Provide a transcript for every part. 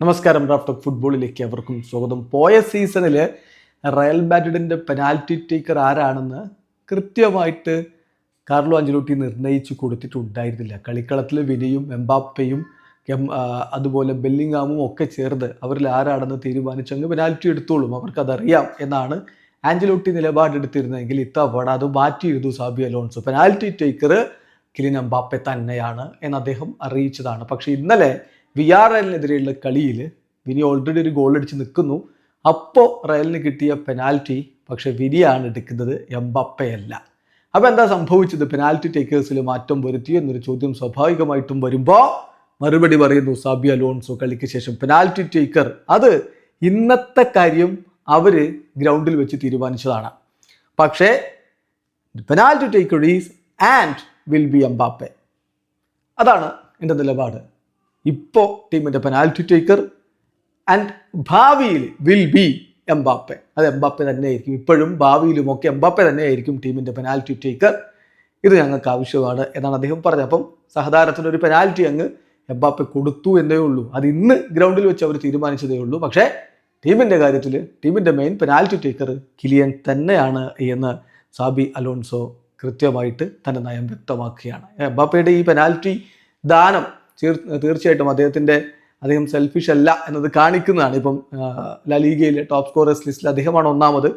നമസ്കാരം റാഫ്റ്റ് ഫുട്ബോളിലേക്ക് അവർക്കും സ്വാഗതം. പോയ സീസണിൽ റയൽ മാഡ്രിഡിന്റെ പെനാൽറ്റി ടേക്കർ ആരാണെന്ന് കൃത്യമായിട്ട് കാർലോ അഞ്ചലോട്ടി നിർണയിച്ചു കൊടുത്തിട്ടുണ്ടായിരുന്നില്ല. കളിക്കളത്തിൽ വിനിയും എംബാപ്പയും എം അതുപോലെ ബെല്ലിങ്ങാമും ഒക്കെ ചേർന്ന് അവരിൽ ആരാണെന്ന് തീരുമാനിച്ചങ്ങ് പെനാൽറ്റി എടുത്തോളും അവർക്കതറിയാം എന്നാണ് ആഞ്ചലോട്ടി നിലപാടെടുത്തിരുന്നതെങ്കിൽ ഇത്തവണ അത് മാറ്റിയിരുന്നു Xabi Alonso. Penalty taker Kylian Mbappe തന്നെയാണ് എന്ന് അദ്ദേഹം അറിയിച്ചതാണ്. പക്ഷേ ഇന്നലെ വി ആർ എല്ലിനെതിരെയുള്ള കളിയിൽ വിനി ഓൾറെഡി ഒരു ഗോൾ അടിച്ച് നിൽക്കുന്നു. അപ്പോൾ റയലിന് കിട്ടിയ പെനാൽറ്റി പക്ഷേ വിനിയാണ് എടുക്കുന്നത് എംബപ്പയല്ല. അപ്പോൾ എന്താ സംഭവിച്ചത്? പെനാൽറ്റി ടേക്കേഴ്സിൽ മാറ്റം വരുത്തിയോ എന്നൊരു ചോദ്യം സ്വാഭാവികമായിട്ടും വരുമ്പോൾ മറുപടി പറയുന്നു സാബി അലോൺസോ കളിക്ക് ശേഷം പെനാൽറ്റി ടേക്കർ അത് ഇന്നത്തെ കാര്യം അവർ ഗ്രൗണ്ടിൽ വെച്ച് തീരുമാനിച്ചതാണ്. പക്ഷേ penalty taker is and will be Mbappe. അതാണ് എന്റെ നിലപാട്. ഇപ്പോൾ ടീമിന്റെ പെനാൽറ്റി ടേക്കർ ആൻഡ് ഭാവിയിൽ വിൽ ബി എംബാപ്പെ. അത് എംബാപ്പെ തന്നെയായിരിക്കും. ഇപ്പോഴും ഭാവിയിലും ഒക്കെ എംബാപ്പെ തന്നെയായിരിക്കും ടീമിന്റെ പെനാൽറ്റി ടേക്കർ ഇത് ഞങ്ങൾക്ക് ആവശ്യമാണ് എന്നാണ് അദ്ദേഹം പറഞ്ഞത്. അപ്പം സഹതാരത്തിന് ഒരു പെനാൽറ്റി അങ്ങ് എംബാപ്പെ കൊടുത്തു എന്നേ ഉള്ളൂ. അത് ഇന്ന് ഗ്രൗണ്ടിൽ വെച്ച് അവർ തീരുമാനിച്ചതേ ഉള്ളൂ. പക്ഷേ ടീമിന്റെ കാര്യത്തിൽ ടീമിന്റെ മെയിൻ പെനാൽറ്റി ടേക്കർ കിലിയൻ തന്നെയാണ് എന്ന് സാബി അലോൺസോ കൃത്യമായിട്ട് തന്റെ നയം വ്യക്തമാക്കുകയാണ്. എംബാപ്പയുടെ ഈ പെനാൽറ്റി ദാനം തീർച്ചയായിട്ടും അദ്ദേഹത്തിന്റെ അദ്ദേഹം സെൽഫിഷ് അല്ല എന്നത് കാണിക്കുന്നതാണ്. ഇപ്പം ലലീഗയിലെ ടോപ്പ് സ്കോറേഴ്സ് ലിസ്റ്റിൽ അദ്ദേഹമാണ് ഒന്നാമത്.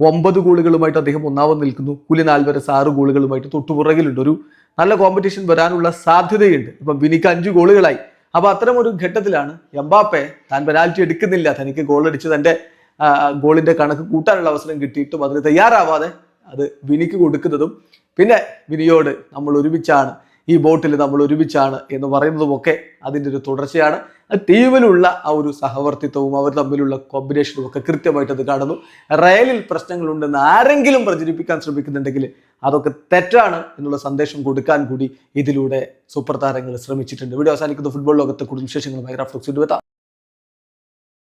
ഒമ്പത് ഗോളുകളുമായിട്ട് അദ്ദേഹം ഒന്നാമത് നിൽക്കുന്നു. കുലിൻ ആൽവരസ് ആറ് ഗോളുകളുമായിട്ട് തൊട്ടുപുറകിലുണ്ട്. ഒരു നല്ല കോമ്പറ്റീഷൻ വരാനുള്ള സാധ്യതയുണ്ട്. ഇപ്പം വിനിക്ക് അഞ്ച് ഗോളുകളായി. അപ്പോൾ അത്തരം ഒരു ഘട്ടത്തിലാണ് എംബാപ്പെ താൻ പെനാൽറ്റി എടുക്കുന്നില്ല. തനിക്ക് ഗോൾ അടിച്ച് തന്റെ ഗോളിന്റെ കണക്ക് കൂട്ടാനുള്ള അവസരം കിട്ടിയിട്ടും അതിന് തയ്യാറാവാതെ അത് വിനിക്ക് കൊടുക്കുന്നതും. പിന്നെ വിനിയോട് നമ്മൾ ഒരുമിച്ചാണ്. ഈ ബോട്ടിൽ നമ്മൾ ഒരുമിച്ചാണ് എന്ന് പറയുന്നതുമൊക്കെ അതിന്റെ ഒരു തുടർച്ചയാണ്. ടീമിലുള്ള ആ ഒരു സഹവർത്തിത്വവും അവർ തമ്മിലുള്ള കോമ്പിനേഷനും ഒക്കെ കൃത്യമായിട്ട് അത് കാണുന്നു. റയലിൽ പ്രശ്നങ്ങളുണ്ടെന്ന് ആരെങ്കിലും പ്രചരിപ്പിക്കാൻ ശ്രമിക്കുന്നുണ്ടെങ്കിൽ അതൊക്കെ തെറ്റാണ് എന്നുള്ള സന്ദേശം കൊടുക്കാൻ കൂടി ഇതിലൂടെ സൂപ്പർ താരങ്ങൾ ശ്രമിച്ചിട്ടുണ്ട്. വീഡിയോ അവസാനിക്കുന്ന. ഫുട്ബോൾ ലോകത്തെ കൂടുതൽ വിശേഷങ്ങളുമായി റഫ്ലക്സ് എത്താം